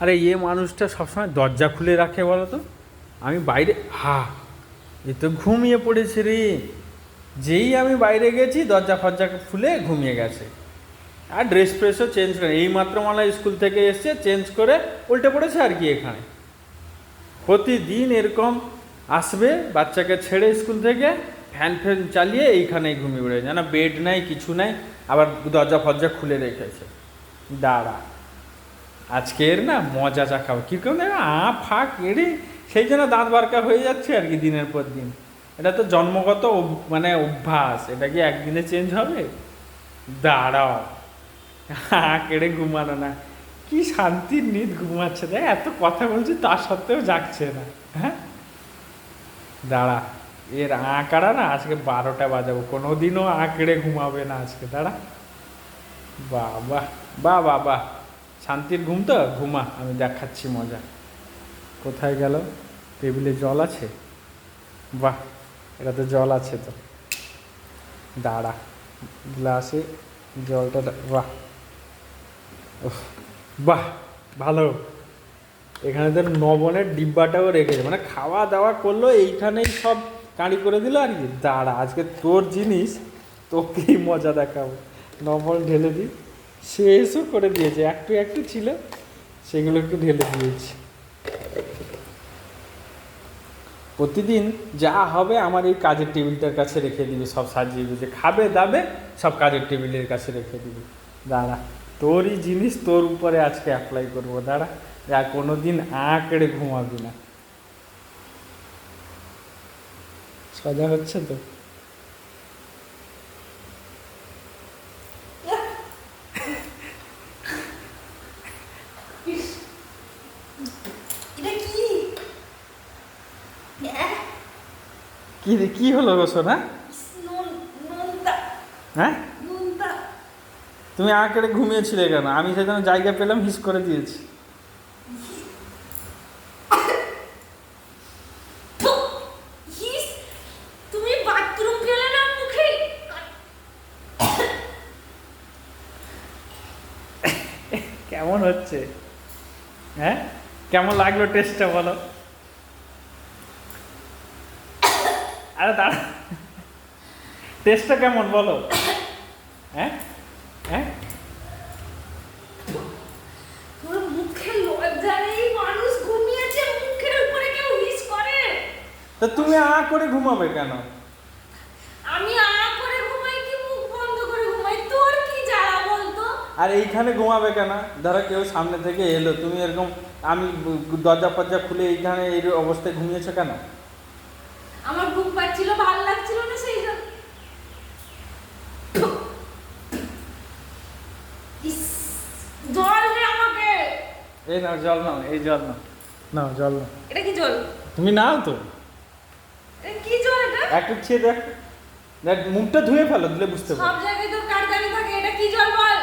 আরে ইয়ে মানুষটা সবসময় দরজা খুলে রাখে বলো তো আমি বাইরে, হা, এ তো ঘুমিয়ে পড়েছে রে। যেই আমি বাইরে গেছি, দরজা ফরজা খুলে ঘুমিয়ে গেছে। আর ড্রেস ফ্রেসও চেঞ্জ করে, এই মাত্র মালা স্কুল থেকে এসছে চেঞ্জ করে উল্টে পড়েছে আর কি এখানে। প্রতিদিন এরকম আসবে, বাচ্চাকে ছেড়ে স্কুল থেকে ফ্যান ফ্যান চালিয়ে এইখানেই ঘুমিয়ে পড়ে জানা বেড নাই, কিছু নাই, আবার দরজা ফরজা খুলে রেখেছে। দাঁড়া। আজকের না মজা চা খাব। কী করে আ ফাঁক, এড়ে, সেই জন্য দাঁত বারকা হয়ে যাচ্ছে আর কি দিনের পর দিন। এটা তো জন্মগত মানে অভ্যাস, এটা কি একদিনে চেঞ্জ হবে? দাঁড়াও। হা কেড়ে ঘুমানো না। কি শান্তির নিদ ঘুমাচ্ছে, দেখ, এত কথা বলছি তার সত্ত্বেও জাগছে না হ্যাঁ? দাঁড়া, এর আঁকড়া না আজকে বারোটা বাজাবো কোনো দিনও আঁকড়ে ঘুমাবে না আজকে, দাঁড়া। বাহ বাহ বাহ। শান্তির ঘুম তো? ঘুমা, আমি দেখাচ্ছি মজা। কোথায় গেল? টেবিলে জল আছে? বাহ এটাতে জল আছে তো। দাঁড়া, গ্লাসে জলটা বাহ। বাহ, ভালো। এখানে তো নবনের ডিব্বাটাও রেখেছে মানে খাওয়া দাওয়া করল, এইখানেই সব কাঁড়ি করে দিল আর কি। দাঁড়া, আজকে তোর জিনিস, তোকেই মজা দেখাবো। নবন ঢেলে দিই। শেষও করে দিয়েছে একটু একটু ছিল, সেগুলো একটু ঢেলে দিয়েছি। প্রতিদিন যা হবে আমার এই কাজের টেবিলটার কাছে রেখে দিবে, সব সাজিয়ে দিবি খাবে, দাবে, সব কাজের টেবিলের কাছে রেখে দিবে। দাঁড়া, তোরই জিনিস তোর উপরে আজকে অ্যাপ্লাই করব, দাঁড়া। যা কোনো দিন আঁকড়ে ঘুমাবি না। সজা হচ্ছে তো ইস, এটা কি আহ, কি রে কি হলো গো সোনা? হ্যাঁ? তুমি আঁকড়ে ঘুমিয়েছিলে কেন? আমি সেখানে জায়গা পেলাম হিস করে দিয়েছি। কেমন হচ্ছে? হ্যাঁ? কেমন লাগল টেস্টটা বলো? আরে দাঁড়া। টেস্টটা কেমন বলো? হ্যাঁ? হ্যাঁ? তা তুমি আ করে ঘুমাবে কেন? আমি আ করে ঘুমাই কি মুখ বন্ধ করে ঘুমাই? তোর কি জ্বালা বলতো? আর এইখানে ঘুমাবে কেন? ধরো কেউ সামনে থেকে এলো তুমি এরকম আমি দরজা ফরজা খুলে এইখানে এই অবস্থায় ঘুমিয়েছো কেন? আমার পাচ্ছিল ভালো লাগছিল না সেই জন্য। জল দে আমাকে। এই নাও জল নাও এই জল নাও। নাও জল নাও। এটা কি জল? তুমি নাও তো। কি জল এটা? একটু খেয়ে দেখ। দেখ মুখটা ধুয়ে ফেলো দিলে বুঝতে সব পারো জায়গায় তো কারদানি থাকে এটা কি জল বল?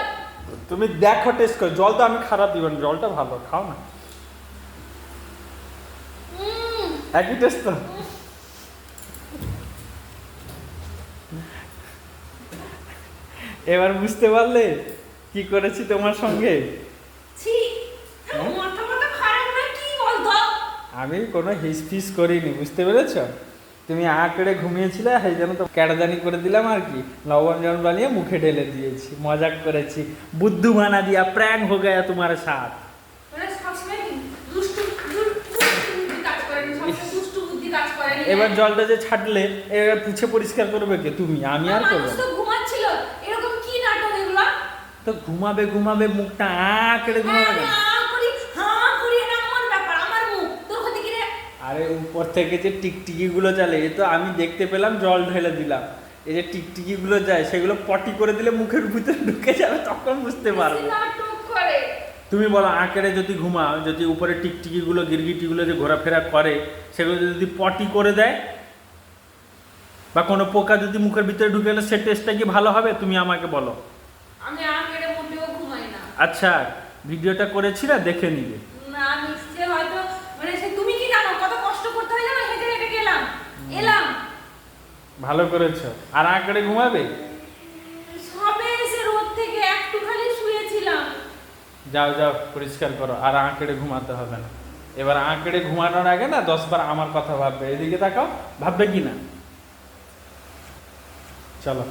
তুমি দেখো টেস্ট করো। জল তো আমি খারাপ দিব না জলটা ভালো খাও না। একই টেস্ট তো। এবার বুঝতে পারলে কি করেছি তোমার সঙ্গে? হ্যাঁ? আমি কোনো হিস ফিস করিনি বুঝতে পেরেছ? তুমি আঁকড়ে ঘুমিয়েছিলে সেই জন্য তো ক্যাটাদানি করে দিলাম আর কি। লবণ জল বানিয়ে মুখে ঢেলে দিয়েছি মজাক করেছি। বুদ্ধু বানা দিয়া প্র্যাং হো গয়া তোমার সাথ। মানে। এবার জলটা যে ছাড়লে এবার পুছে পরিষ্কার করবে কে? তুমি আমি আর করব মানুষ না। তো ঘুমাচ্ছিল এরকম কি নাটক এগুলো তো ঘুমাবে ঘুমাবে মুখটা আঁকড়ে ঘুমাবে কেন? আরে উপর থেকে যে টিকটিকি গুলো চলে এ তো আমি দেখতে পেলাম জল ঢেলে দিলাম। এই যে টিকটিকি গুলো যায় সেগুলো পটি করে দিলে মুখের ভিতরে ঢুকে যাবে তখন বুঝতে পারব। তুমি বলো আঁকেড়ে যদি ঘুমাও যদি উপরে টিকটিকিগুলো গিরগিটিগুলো যে ঘোরাফেরা করে সেগুলো যদি পটি করে দেয় বা কোনো পোকা যদি মুখের ভিতরে ঢুকে গেলে সে টেস্টটা কি ভালো হবে? তুমি আমাকে বলো। আমি আ কেড়ে মোটেও ঘুমাই না। আচ্ছা ভিডিওটা করেছি না দেখে নিবে না, আমি সে হয়তো, মানে সে তুমি কি জানো কত কষ্ট করতে হয় জানো? হেঁটে হেঁটে গেলাম। এলাম। ভালো করেছ আর আঁকড়ে ঘুমাবে সবে এসে রোদ থেকে একটু খালি শুয়েছিলাম। যাও যাও পরিষ্কার করো আর আঁকড়ে ঘুমাতে হবে না এবার আঁকড়ে ঘুমানোর আগে না দশবার আমার কথা ভাববে এদিকে তাকাও ভাববে কি না চলো